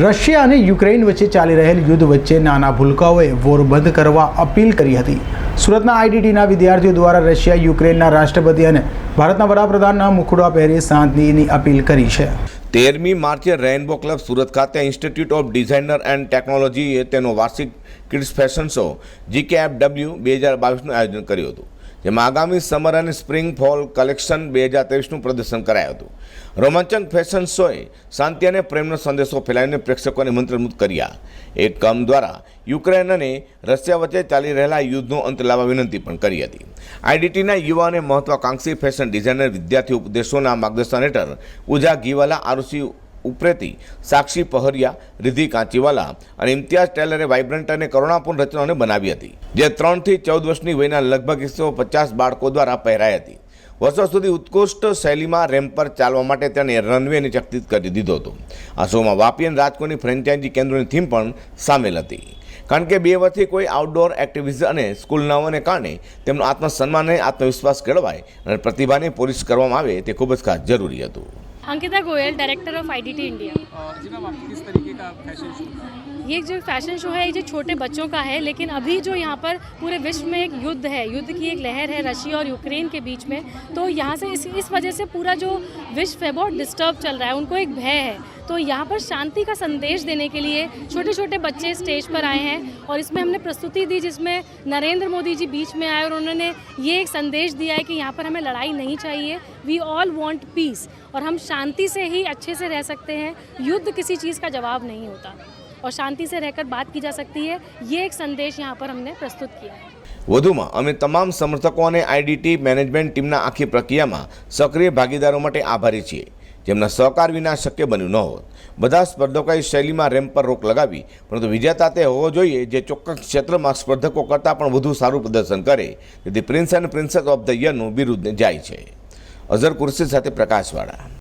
Russia અને Ukraine વચ્ચે ચાલી રહેલ યુદ્ધ વચ્ચે નાના ભૂલકાઓએ વોર બંધ કરવા અપીલ કરી હતી. સુરતના આઈડીટીના વિદ્યાર્થીઓ દ્વારા રશિયા યુક્રેનના રાષ્ટ્રપતિ અને ભારતના વડાપ્રધાનના મુખડો પહેરી શાંતિની અપીલ કરી છે. તેરમી માર્ચે રેઇનબો ક્લબ સુરત ખાતે ઇન્સ્ટિટ્યૂટ ઓફ ડિઝાઇનર એન્ડ ટેકનોલોજીએ તેનો વાર્ષિક kids fashion show GKF W બે હજાર બાવીસનું આયોજન કર્યું હતું. જેમાં આગામી સમર અને સ્પ્રિંગ ફોલ કલેક્શન બે હજાર ત્રેવીસનું પ્રદર્શન કરાયું હતું. રોમાંચક ફેશન શોએ શાંતિ અને પ્રેમનો સંદેશો ફેલાવીને પ્રેક્ષકોને મંત્રમુગ્ધ કર્યા. એક કામ દ્વારા યુક્રેન અને રશિયા વચ્ચે ચાલી રહેલા યુદ્ધનો અંત લાવવા વિનંતી પણ કરી હતી. આઈડીટીના યુવા અને મહત્વાકાંક્ષી ફેશન ડિઝાઇનર વિદ્યાર્થી ઉપદેશોના માર્ગદર્શન હેઠળ ઉજા ગીવાલા આરુષિ ઉપરેતી સાક્ષી પહરિયા રિધિ કાંચીવાલા અને ઇમ્તિયાઝ ટેલરે વાઇબ્રન્ટ અને કરુણાપૂર્ણ રચનાઓને બનાવી હતી, જે ત્રણથી ચૌદ વર્ષની વયના લગભગ એકસો પચાસ બાળકો દ્વારા પહેરાઈ હતી. વર્ષો સુધી ઉત્કૃષ્ટ શૈલીમાં રેમ્પ પર ચાલવા માટે તેણે રનવેને ચકિત કરી દીધો હતો. આ શોમાં વાપી અને રાજકોટની ફ્રેન્ચાઇઝી કેન્દ્રોની થીમ પણ સામેલ હતી. કારણ કે બે વર્ષથી કોઈ આઉટડોર એક્ટિવિટીઝ અને સ્કૂલ ન હોવાને કારણે તેમનો આત્મસન્માન અને આત્મવિશ્વાસ કેળવાય અને પ્રતિભાને પોલીસ કરવામાં આવે તે ખૂબ જ ખાસ જરૂરી હતું. Ankita Goyal director of I D T India ma'am किस तरीके का फ़ैशन शो ये जो फ़ैशन शो है ये जो छोटे बच्चों का है लेकिन अभी जो यहाँ पर पूरे विश्व में एक युद्ध है युद्ध की एक लहर है रशिया और यूक्रेन के बीच में तो यहाँ से इस इस वजह से पूरा जो विश्व है बहुत डिस्टर्ब चल रहा है उनको एक भय है। तो यहाँ पर शांति का संदेश देने के लिए छोटे छोटे बच्चे स्टेज पर आए हैं और इसमें हमने प्रस्तुति दी जिसमें नरेंद्र मोदी जी बीच में आए और उन्होंने ये एक संदेश दिया है कि यहाँ पर हमें लड़ाई नहीं चाहिए वी ऑल वांट पीस और हम शांति से ही अच्छे से रह सकते हैं युद्ध किसी चीज़ का जवाब नहीं होता और शांति से रहकर बात की जा सकती है ये एक संदेश यहाँ पर हमने प्रस्तुत किया है વધુમાં અમે તમામ સમર્થકો અને આઈડીટી મેનેજમેન્ટ ટીમના આખી પ્રક્રિયામાં સક્રિય ભાગીદારો માટે આભારી છીએ જેમના સહકાર વિના શક્ય બન્યું ન હોત. બધા સ્પર્ધકોએ શૈલીમાં રેમ્પ પર રોક લગાવી, પરંતુ વિજેતા તે હોવો જોઈએ જે ચોક્કસ ક્ષેત્રમાં સ્પર્ધકો કરતાં પણ વધુ સારું પ્રદર્શન કરે. તેથી prince and princess of the યરનું બિરુદને જાય છે. અઝર કુર્સી સાથે પ્રકાશવાળા.